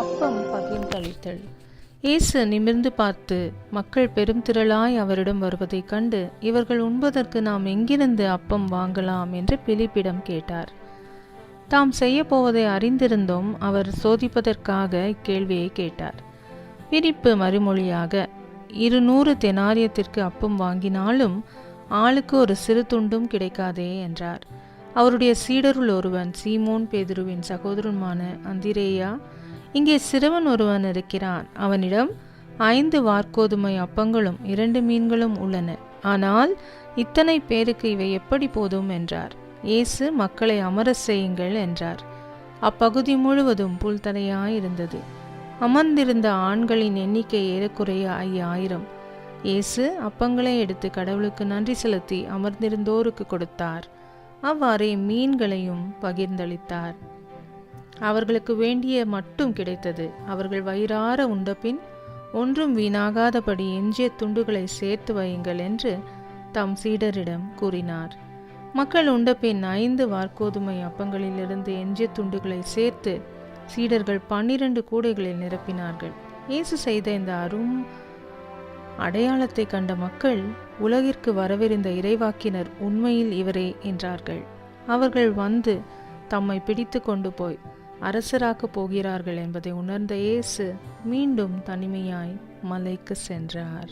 அப்பம் பகிர்ந்தளித்தல். இயேசு நிமிர்ந்து பார்த்து மக்கள் பெரும் திரளாய் அவரிடம் வருவதைக் கண்டு இவர்கள் உண்பதற்கு நாம் எங்கிருந்து அப்பம் வாங்கலாம்? என்று பிலிப்பிடம் கேட்டார். தாம் செய்யப்போவதை அறிந்திருந்தும் அவர் சோதிப்பதற்காக இக்கேள்வியை கேட்டார். பிரிப்பு மறுமொழியாக இருநூறு தெனாரியத்திற்கு அப்பம் வாங்கினாலும் ஆளுக்கு ஒரு சிறு துண்டும் கிடைக்காதே என்றார். அவருடைய சீடருள் ஒருவன் சீமோன் பேதுருவின் சகோதரனுமான அந்திரேயா இங்கே சிறுவன் ஒருவன் இருக்கிறான். அவனிடம் ஐந்து வார்கோதுமை அப்பங்களும் இரண்டு மீன்களும் உள்ளன. ஆனால் இத்தனை பேருக்கு இவை எப்படி போதும் என்றார். இயேசு மக்களை அமர செய்யுங்கள் என்றார். அப்பகுதி முழுவதும் புல்தரையாயிருந்தது அமர்ந்திருந்த ஆண்களின் எண்ணிக்கை ஏறக்குறைய ஐயாயிரம். இயேசு அப்பங்களை எடுத்து கடவுளுக்கு நன்றி செலுத்தி அமர்ந்திருந்தோருக்கு கொடுத்தார். அவ்வாறே மீன்களையும் பகிர்ந்தளித்தார். அவர்களுக்கு வேண்டிய மட்டும் கிடைத்தது. அவர்கள் வயிறார உண்டபின் ஒன்றும் வீணாகாதபடி எஞ்சிய துண்டுகளை சேர்த்து வையுங்கள் என்று தம் சீடரிடம் கூறினார். மக்கள் உண்டபின் ஐந்து வார்கோதுமை அப்பங்களிலிருந்து எஞ்சிய துண்டுகளை சேர்த்து சீடர்கள் பன்னிரண்டு கூடைகளில் நிரப்பினார்கள். இயேசு செய்த இந்த அரும் அடையாளத்தை கண்ட மக்கள் உலகிற்கு வரவிருந்த இறைவாக்கினர் உண்மையில் இவரே என்றார்கள். அவர்கள் வந்து தம்மை பிடித்து கொண்டு போய் அரசராக்கப் போகிறார்கள் என்பதை உணர்ந்த இயேசு மீண்டும் தனிமையாய் மலைக்கு சென்றார்.